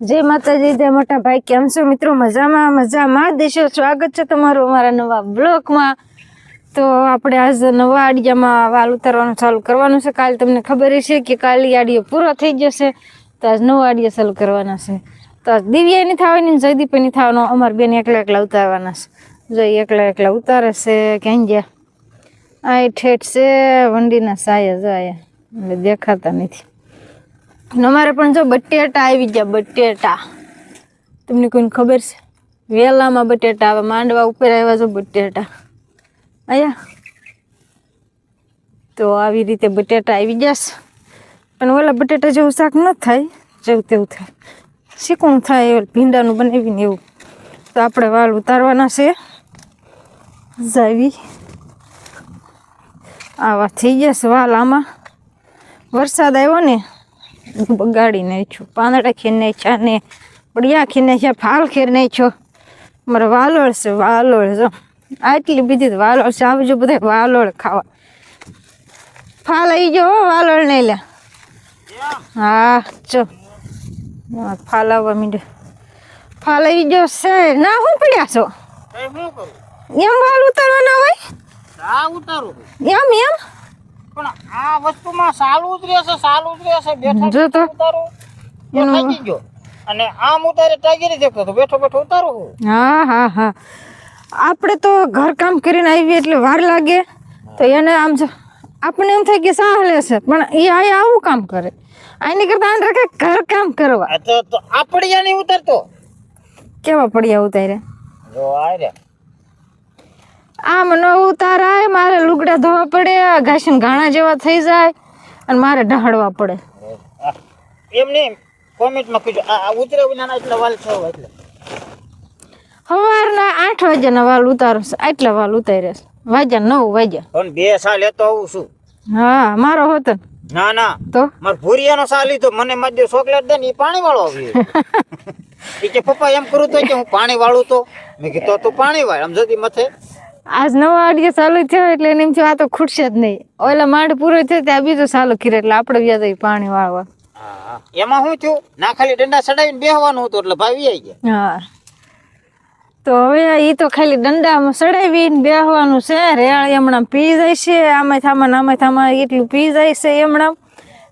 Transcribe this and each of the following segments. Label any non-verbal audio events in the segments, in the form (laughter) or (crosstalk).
જય માતાજી, જય મોટા ભાઈ. કેમ છો મિત્રો? મજામાં મજામાં. દેશો, સ્વાગત છે તમારું અમારા નવા બ્લોકમાં તો આપણે આજ નવા આડિયામાં વાલ ઉતારવાનું ચાલુ કરવાનું છે. કાલે તમને ખબર છે કે કાલે આડિયો પૂરો થઈ જશે. તો આજ નવો આડિયો ચાલુ કરવાના છે. તો આજ દિવ્યા નહીં થવાની જયદીપ નહીં થવાનો. અમારા બેન એકલા એકલા ઉતારવાના છે. જો એકલા એકલા ઉતારે છે. ક્યાં ગયા? આ ઠેઠ છે વંડીના સાયા જો આયા એટલે દેખાતા નથી. અમારે પણ જો બટેટા આવી ગયા, બટેટા. તમને કોઈને ખબર છે? વેલામાં બટેટા આવે, માંડવા ઉપર આવ્યા છો બટેટા. આયા. તો આવી રીતે બટેટા આવી ગયા છે. પણ ઓલા બટેટા જેવું શાક ન થાય, જેવું તેવું થાય. શીકું થાય ભીંડાનું બનાવીને એવું. તો આપણે વાલ ઉતારવાના છે. જાવી. આવા થઈ ગયા છે વાલ આમાં. વરસાદ આવ્યો ને બગાડી નાખ્યું પાંદડા ખીર નાખ્યા ને પડિયા ખીર નાખ્યા ફાલ ખીર નાખ્યો. મારે વાલોળ છે વાલોળ જો. આટલી બીજી વાલોળ છે આવજો બધા વાલોળ ખાવા. ફાલ આવી ગયો વાલોળ નહીં લે હા ચો. ફાલ આવવા મીડે ફાલ આવી ગયો છે. ના હું પડ્યા છો? એમ વાલ ઉતારવાના હોય? એમ એમ? પણ આ વસ્તુમાં સાલું જ રહેશે સાલું જ રહેશે બેઠા જો તો. ઉતારો. થાકી ગયો. અને આમ ઉતારે ટાગીરી દેખતો તો બેઠો બેઠો ઉતારો હા. હા હા આપણે તો ઘરકામ કરીને આવીએ એટલે વાર લાગે. તો એને આમ જો આપણને એમ થાય કે સાહ લેશે પણ એ આ આવું કામ કરે. આની કરતા આને રાખે ઘર કામ કરવા. તો આ પડ્યા નહીં ઉતારતો. કેવા પડ્યા ઉતારે જો આ આમ ન ઉતારાય મારે લુગડા ધોવા પડે ઘાસીને ઘાણા જેવા થઈ જાય અને મારે ઢહાડવા પડે. એમ નહીં કોમેન્ટમાં કીધું આ ઉતરે વિના એટલા વાલ છો એટલે સવારના આઠ વાગ્યાના વાલ ઉતારો છે આટલા વાલ ઉતાર્યા છે. વાગ્યા નવ વાગ્યા. પણ બે સાલ લેતો આવું છું હા મારો હોતો ના. ના તો? મારે ભૂરિયાનો સાલ લીધો મને મારી ચોકલેટ દે ને એ પાણી વાળો આવ્યો એ (laughs) કે પપ્પા એમ કરું તો કે હું પાણી વાળું તો? મેં કીધું તો તું પાણી વાળ. આમ જતી મથે. આજ નવા આડિયો ચાલુ થયો એટલે એને એમ થયું આ તો ખૂટશે જ નહીં. ઓલા માંડ પૂરો થયો ત્યાં બીજું ચાલુ ખીર એટલે આપણે વ્યા પાણી વાળવા. એમાં શું થયું? ના ખાલી ડંડા ચડાવીને બેહવાનું હતું એટલે ભાવી આવી ગયા. હા. તો હવે એ તો ખાલી દંડામાં ચડાવીને બેહવાનું છે. રેળ હમણાં પી જાય છે. આમાં થામાં આમાં થામાં એટલું પી જાય છે હમણાં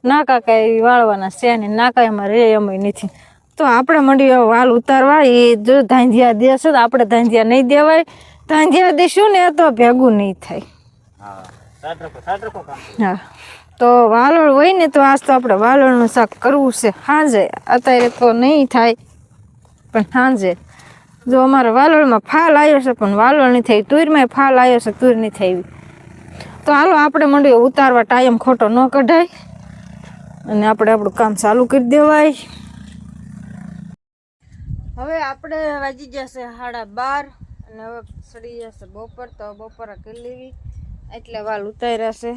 નાકા કાંઈ વાળવાના છે ને નાકા એમાં રે એમ નથી. તો આપણે મંડી વાલ ઉતારવા. એ જો ધાંધિયા દેશે તો આપણે ધાંધિયા નહીં દેવાય. ધાંધિયા દેશું ને તો ભેગું નહીં થાય. હા તો વાલોળ હોય ને તો આજ તો આપણે વાલોળનું શાક કરવું છે સાંજે. અત્યારે તો નહીં થાય પણ સાંજે. જો અમારે વાલોળમાં ફાલ આવ્યો છે પણ વાલોળ નહીં થઈ તુરમાં ફાલ આવ્યો છે તુર નહીં થઈ તો હાલો આપણે મંડીએ ઉતારવા ટાઈમ ખોટો ન કઢાય. અને આપણે આપણું કામ ચાલુ કરી દેવાય. હવે આપણે વાગી જશે સાડા બાર. અને હવે સડી જશે બપોર તો બપોરે કરી લેવી. એટલા વાલ ઉતાર્યા છે.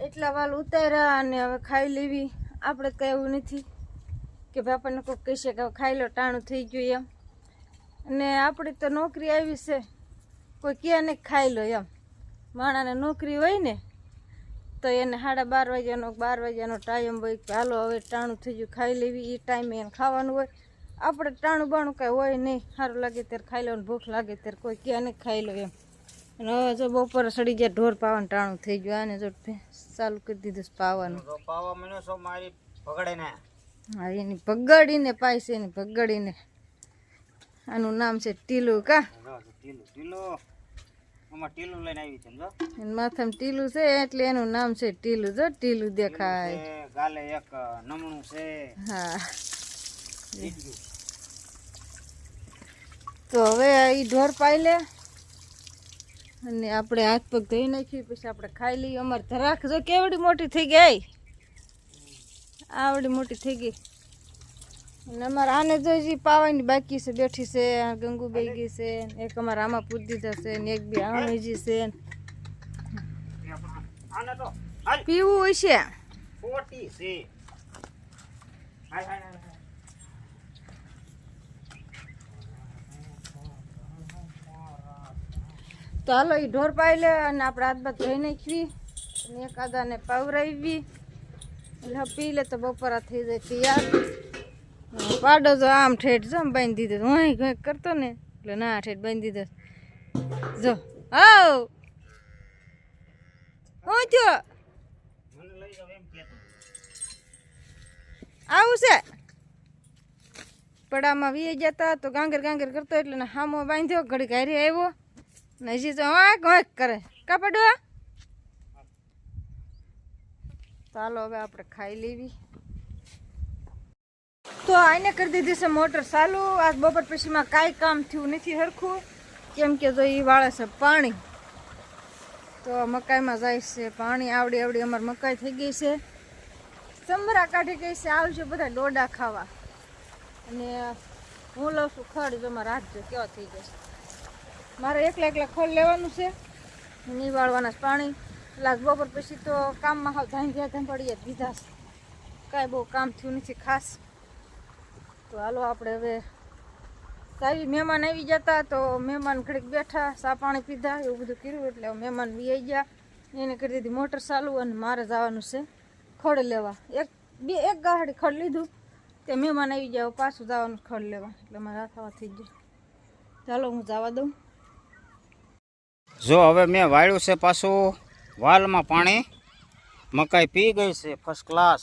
એટલા વાલ ઉતાર્યા અને હવે ખાઈ લેવી. આપણે તો એવું નથી કે ભાઈ આપણને કોઈ કહેશે કે ખાઈ લો, ટાણું થઈ ગયું એમ. અને આપણી તો નોકરી આવી છે. કોઈ ક્યાંને ખાઈ લો એમ. માણાને નોકરી હોય ને, તો એને સાડા બાર વાગ્યાનો બાર વાગ્યાનો ટાઈમ હોય કે હાલો હવે ટાણું થઈ ગયું, ખાઈ લેવી. એ ટાઈમે એને ખાવાનું હોય. આપણે ટાણું બાણું કાંઈ હોય નહીં. સારું લાગે ત્યારે ખાઈ લો ને ભૂખ લાગે ત્યારે કોઈ ક્યાં નહીં ખાઈ લો એમ. અને હવે જો બપોરે સડી જાય ઢોર પાવાનું ટાણું થઈ ગયું. આને જો ચાલુ કરી દીધું પાવાનું. પાવા મને મારી ને હા એની ભગાડીને પાય છે એની ભગાડીને. આનું નામ છે ટીલું કા? ટીલું ટીલું. ટીલું લઈને આવી છે માથામાં ટીલું છે એટલે એનું નામ છે ટીલું. જો ટીલું દેખાય. ગાલે એક નમણું છે. હા. તો હવે એ ઢોર પાઈ લે અને આપણે હાથ પગ ધોઈ નાખીએ પછી આપણે ખાઈ લઈએ. અમારે ધરાખ જો કેવડી મોટી થઈ ગઈ આવડી મોટી થઈ ગઈ. અને અમારે આને જો હજી પાવાની બાકી છે બેઠી છે ગંગુ બે ગઈ છે એક અમારે આમાં પૂરી દીધા છે ને એક બી આમ હજી છે. પીવું હોય છે ખોટી છે હાય હાય હાય તો હાલો એ ઢોર પાઈ લે અને આપણે હાથ બાદ ધોઈ નાખવી અને એકાદાને પાવરાવી એટલે પી લે તો બપોરા થઈ જાય તૈયાર. પાડો તો આમ ઠેઠ જો બાંધી દીધો. હું કંઈક કરતો ને એટલે ના ઠેઠ બાંધી દીધો. જો આવ હું જો આવું છે? પડામાં વી જતા તો ગાંગર ગાંગર કરતો એટલે હામો બાંધ્યો ઘડી ઘારી આવ્યો. ને હજી તો વાંક કરે. કા પડો ચાલો, હવે આપણે ખાઈ લેવી. તો આને કરી દીધી છે મોટર ચાલુ. આજ બપોર પછીમાં કાંઈ કામ થયું નથી સરખું. કેમ કે જો એ વાળે છે પાણી. તો મકાઈમાં જાય છે પાણી. આવડી આવડી અમારી મકાઈ થઈ ગઈ છે. સમરા કાઢી ગઈ છે. આવજો બધા ડોડા ખાવા. અને હું લઉં છું ખડ, જો મારા હાથ કેવા થઈ જશે મારે એકલા એકલા ખોલ લેવાનું છે. નિવાળવાના પાણી. લાગ બપોર પછી તો કામમાં હાવ ધાઈ ગયા ધંપડીએ દીધા છે. કાંઈ બહુ કામ થયું નથી ખાસ. તો હાલો આપણે હવે સારી મહેમાન આવી જતા, તો મહેમાન ઘડીક બેઠા, સા પાણી પીધા, એવું બધું કર્યું એટલે મહેમાન વી આવી ગયા. એને કરી દીધી મોટર ચાલુ અને મારે જવાનું છે ખડ લેવા. એક, બે, એક ગાડી ખડ લીધું. તે મહેમાન આવી ગયા પાછું જવાનું ખડ લેવા. એટલે મારે હાથ થઈ ગયું. ચાલો હું જવા દઉં. જો હવે મેં વાળ્યું છે પાછું વાલમાં પાણી. મકાઈ પી ગઈ છે ફર્સ્ટ ક્લાસ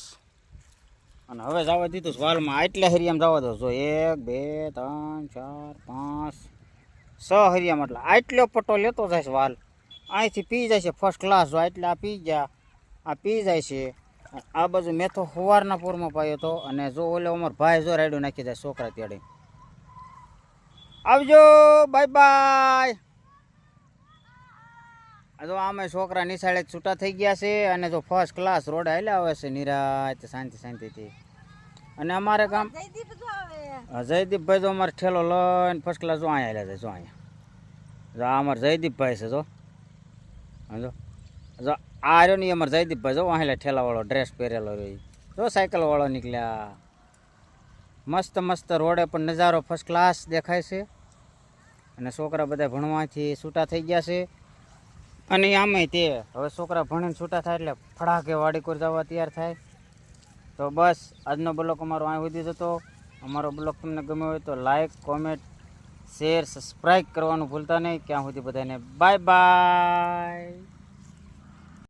અને હવે જવા દીધું છે વાલમાં. આટલા હરિયામ જવા દો. જો એક, બે, ત્રણ, ચાર, પાંચ, છ હરિયામ. એટલે આટલો પટ્ટો લેતો જાય છે વાલ. અહીંથી પી જાય છે ફર્સ્ટ ક્લાસ જો આટલા પી ગયા, આ પી જાય છે. આ બાજુ મેં તો સવારના પૂરમાં પાયો હતો. અને જો ઓલે અમાર ભાઈ જો રાયડું નાખી જાય છોકરા ત્યારે આવજો બાય બાય જો આમે છોકરા નિશાળે છૂટા થઈ ગયા છે અને જો ફર્સ્ટ ક્લાસ રોડ હાલ્યા આવે છે નિરાત શાંતિ શાંતિથી. અને અમારે ગામ જયદીપભાઈ જો અમારે ઠેલો લઈને ફર્સ્ટ ક્લાસ જો અહીંયા હાલ્યા છે જો અહીંયા. જો આ અમારે જયદીપભાઈ છે જો. હા જો. જો આ રહ્યો નહીં અમારે જયદીપભાઈ જો અહીંયા ઠેલાવાળો ડ્રેસ પહેરેલો રહ્યો જો સાયકલવાળો નીકળ્યા. મસ્ત મસ્ત રોડે પણ નજારો ફર્સ્ટ ક્લાસ દેખાય છે. અને છોકરા બધા ભણવાથી છૂટા થઈ ગયા છે. અને આમે તે, હવે છોકરા ભણીને છૂટા થાય એટલે ફડાકે વાડી કોર જવા તૈયાર થાય. તો બસ, આજનો બ્લોક અમારો અહીં સુધી જતો. અમારો બ્લોગ તમને ગમ્યો હોય તો લાઇક કોમેન્ટ, શેર સબસ્ક્રાઈબ કરવાનું ભૂલતા નહીં. ક્યાં સુધી બધાને બાય બાય.